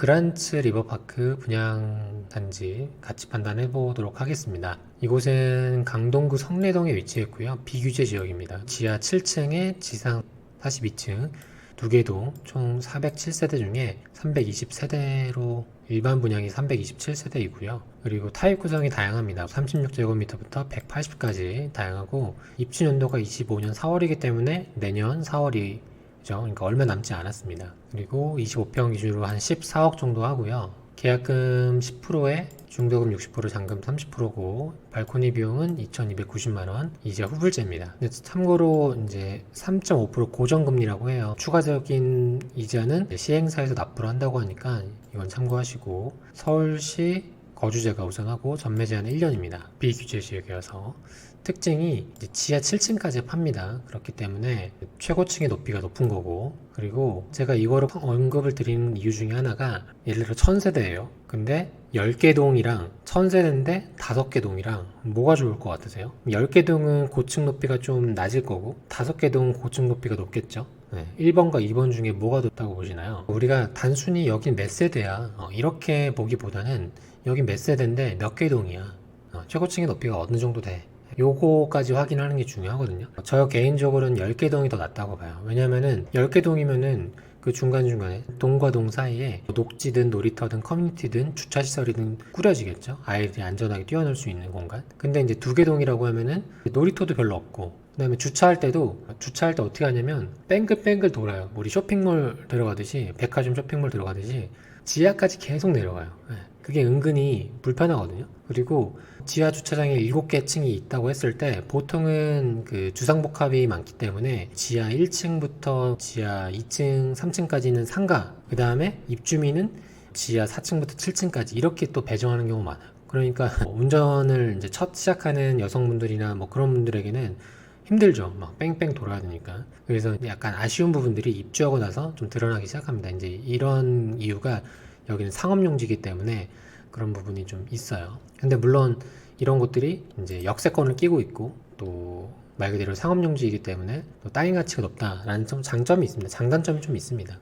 그란츠 리버파크 분양 단지 같이 판단해 보도록 하겠습니다. 이곳은 강동구 성내동에 위치했고요. 비규제 지역입니다. 지하 7층에 지상 42층 두 개 동 총 407세대 중에 320세대로 일반 분양이 327세대이고요. 그리고 타입 구성이 다양합니다. 36제곱미터부터 180까지 다양하고 입주 연도가 25년 4월이기 때문에 내년 4월이 죠 그러니까 얼마 남지 않았습니다. 그리고 25평 기준으로 한 14억 정도 하고요. 계약금 10%에 중도금 60% 잔금 30%고 발코니 비용은 2,290만 원 이자 후불제입니다. 참고로 이제 3.5% 고정금리라고 해요. 추가적인 이자는 시행사에서 납부를 한다고 하니까 이건 참고하시고 서울시 거주자가 우선하고 전매 제한은 1년입니다. 비규제 지역이어서 특징이 지하 7층까지 팝니다. 그렇기 때문에 최고층의 높이가 높은 거고 그리고 제가 이거를 언급을 드리는 이유 중에 하나가 예를 들어 1000세대예요. 근데 10개 동이랑 1000세대인데 5개 동이랑 뭐가 좋을 것 같으세요? 10개 동은 고층 높이가 좀 낮을 거고 5개 동은 고층 높이가 높겠죠. 네, 1번과 2번 중에 뭐가 높다고 보시나요? 우리가 단순히 여긴 몇 세대야 어, 이렇게 보기보다는 여긴 몇 세대인데 몇 개 동이야. 어, 최고층의 높이가 어느 정도 돼? 요거까지 확인하는 게 중요하거든요. 저 개인적으로는 10개 동이 더 낫다고 봐요. 왜냐면은 10개 동이면은 그 중간중간에 동과 동 사이에 녹지든 놀이터든 커뮤니티든 주차시설이든 꾸려지겠죠? 아이들이 안전하게 뛰어놀 수 있는 공간. 근데 이제 두 개 동이라고 하면은 놀이터도 별로 없고 그 다음에 주차할 때도 주차할 때 어떻게 하냐면 뺑글뺑글 돌아요. 우리 쇼핑몰 들어가듯이 백화점 쇼핑몰 들어가듯이 지하까지 계속 내려가요. 예. 그게 은근히 불편하거든요 그리고 지하 주차장에 7개 층이 있다고 했을 때 보통은 그 주상복합이 많기 때문에 지하 1층부터 지하 2층, 3층까지는 상가 그 다음에 입주민은 지하 4층부터 7층까지 이렇게 또 배정하는 경우 많아요 그러니까 운전을 이제 첫 시작하는 여성분들이나 뭐 그런 분들에게는 힘들죠. 막 뺑뺑 돌아야 되니까. 그래서 약간 아쉬운 부분들이 입주하고 나서 좀 드러나기 시작합니다. 이제 이런 이유가 여기는 상업용지이기 때문에 그런 부분이 좀 있어요. 근데 물론 이런 곳들이 이제 역세권을 끼고 있고 또 말 그대로 상업용지이기 때문에 또 따인 가치가 높다라는 좀 장점이 있습니다. 장단점이 좀 있습니다.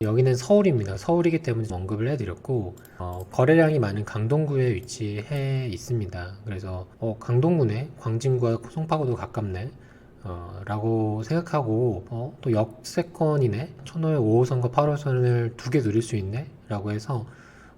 여기는 서울입니다. 서울이기 때문에 언급을 해드렸고 어, 거래량이 많은 강동구에 위치해 있습니다. 그래서 어, 강동구네, 광진구와 송파구도 가깝네. 어, 라고 생각하고 어, 또 역세권이네 천호의 5호선과 8호선을 두 개 누릴 수 있네 라고 해서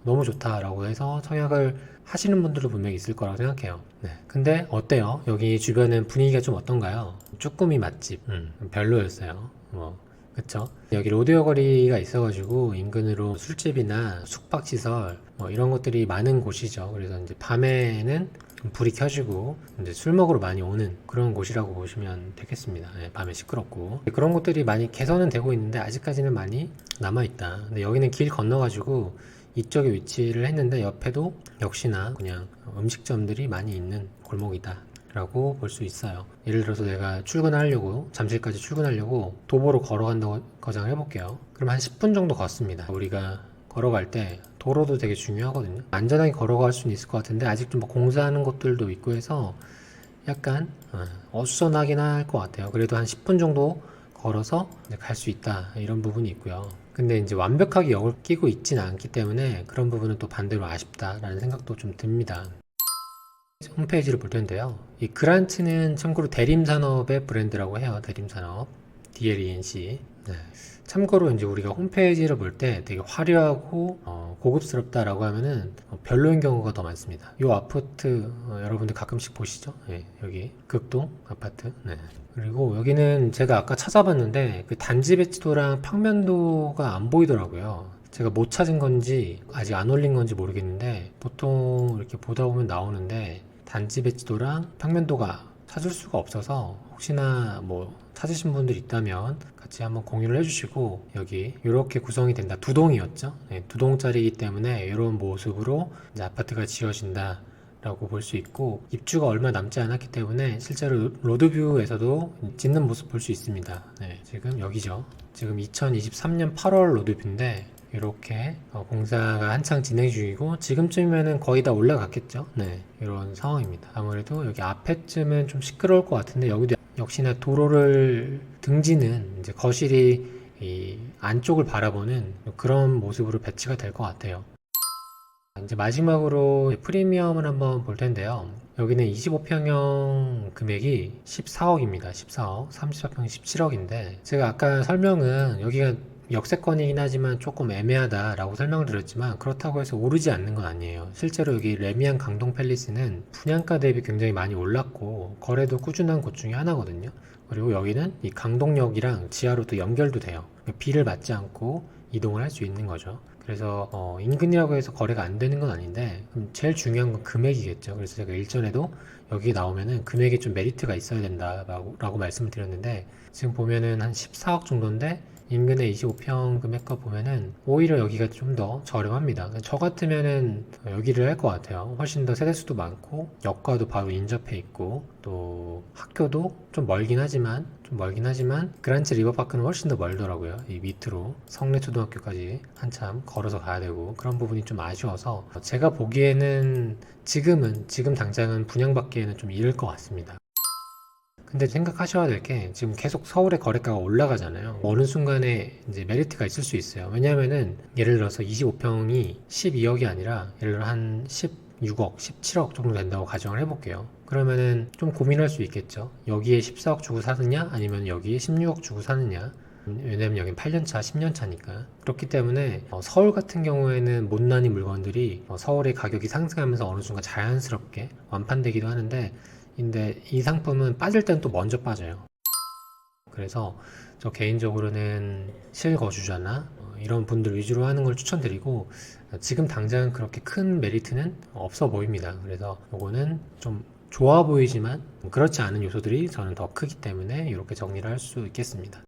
너무 좋다라고 해서 청약을 하시는 분들도 분명히 있을 거라고 생각해요 네. 근데 어때요? 여기 주변은 분위기가 좀 어떤가요? 쭈꾸미 맛집 음, 별로였어요 뭐 그쵸? 여기 로드웨어 거리가 있어가지고 인근으로 술집이나 숙박시설 뭐 이런 것들이 많은 곳이죠. 그래서 이제 밤에는 불이 켜지고 이제 술 먹으러 많이 오는 그런 곳이라고 보시면 되겠습니다. 예, 밤에 시끄럽고 그런 것들이 많이 개선은 되고 있는데 아직까지는 많이 남아 있다. 근데 여기는 길 건너가지고 이쪽에 위치를 했는데 옆에도 역시나 그냥 음식점들이 많이 있는 골목이다. 라고 볼 수 있어요. 예를 들어서 내가 출근하려고 잠실까지 출근하려고 도보로 걸어간다고 가정을 해볼게요. 그럼 한 10분 정도 걷습니다. 우리가 걸어갈 때 도로도 되게 중요하거든요. 안전하게 걸어갈 수는 있을 것 같은데 아직 좀뭐 공사하는 곳들도 있고 해서 약간 어, 어수선하긴 할 것 같아요. 그래도 한 10분 정도 걸어서 갈 수 있다 이런 부분이 있고요. 근데 이제 완벽하게 역을 끼고 있지는 않기 때문에 그런 부분은 또 반대로 아쉽다라는 생각도 좀 듭니다. 홈페이지를 볼 텐데요. 이 그란츠는 참고로 대림산업의 브랜드라고 해요. 대림산업. DLENC. 네. 참고로 이제 우리가 홈페이지를 볼 때 되게 화려하고 어, 고급스럽다라고 하면은 어, 별로인 경우가 더 많습니다. 이 아파트 어, 여러분들 가끔씩 보시죠? 네, 여기 극동 아파트. 네. 그리고 여기는 제가 아까 찾아봤는데 그 단지 배치도랑 평면도가 안 보이더라고요. 제가 못 찾은 건지 아직 안 올린 건지 모르겠는데 보통 이렇게 보다 보면 나오는데 단지 배치도랑 평면도가 찾을 수가 없어서 혹시나 뭐 찾으신 분들 있다면 같이 한번 공유를 해주시고 여기 이렇게 구성이 된다. 두 동이었죠? 네, 두 동짜리이기 때문에 이런 모습으로 이제 아파트가 지어진다 라고 볼 수 있고 입주가 얼마 남지 않았기 때문에 실제로 로드뷰에서도 짓는 모습 볼 수 있습니다. 네, 지금 여기죠. 지금 2023년 8월 로드뷰인데 이렇게 어, 공사가 한창 진행 중이고 지금쯤이면은 거의 다 올라갔겠죠. 네, 이런 상황입니다. 아무래도 여기 앞에쯤은 좀 시끄러울 것 같은데 여기도 역시나 도로를 등지는 이제 거실이 이 안쪽을 바라보는 그런 모습으로 배치가 될 것 같아요. 이제 마지막으로 프리미엄을 한번 볼 텐데요. 여기는 25평형 금액이 14억입니다. 14억. 34평이 17억인데 제가 아까 설명은 여기가 역세권이긴 하지만 조금 애매하다라고 설명을 드렸지만 그렇다고 해서 오르지 않는 건 아니에요. 실제로 여기 레미안 강동 팰리스는 분양가 대비 굉장히 많이 올랐고 거래도 꾸준한 곳 중에 하나거든요. 그리고 여기는 이 강동역이랑 지하로 또 연결도 돼요. 비를 맞지 않고 이동을 할 수 있는 거죠. 그래서 어, 인근이라고 해서 거래가 안 되는 건 아닌데 제일 중요한 건 금액이겠죠. 그래서 제가 일전에도 여기 나오면은 금액에 좀 메리트가 있어야 된다라고 라고 말씀을 드렸는데 지금 보면은 한 14억 정도인데 인근의 25평 금액과 보면은 오히려 여기가 좀 더 저렴합니다. 저 같으면은 여기를 할 것 같아요. 훨씬 더 세대수도 많고 역과도 바로 인접해 있고 또 학교도 좀 멀긴 하지만 좀 멀긴 하지만 그란츠 리버파크는 훨씬 더 멀더라고요. 이 밑으로 성내초등학교까지 한참 걸어서 가야 되고 그런 부분이 좀 아쉬워서 제가 보기에는 지금은 지금 당장은 분양받기에는 좀 이를 것 같습니다. 근데 생각하셔야 될 게 지금 계속 서울의 거래가가 올라가잖아요. 어느 순간에 이제 메리트가 있을 수 있어요. 왜냐면은 예를 들어서 25평이 12억이 아니라 예를 들어 한 16억, 17억 정도 된다고 가정을 해볼게요. 그러면은 좀 고민할 수 있겠죠. 여기에 14억 주고 사느냐 아니면 여기에 16억 주고 사느냐. 왜냐면 여긴 8년차, 10년차니까. 그렇기 때문에 어, 서울 같은 경우에는 못난이 물건들이 어, 서울의 가격이 상승하면서 어느 순간 자연스럽게 완판되기도 하는데 근데 이 상품은 빠질 땐또 먼저 빠져요. 그래서 저 개인적으로는 실거주자나 어, 이런 분들 위주로 하는 걸 추천드리고 어, 지금 당장 그렇게 큰 메리트는 없어 보입니다. 그래서 요거는 좀 좋아 보이지만 그렇지 않은 요소들이 저는 더 크기 때문에 이렇게 정리를 할 수 있겠습니다.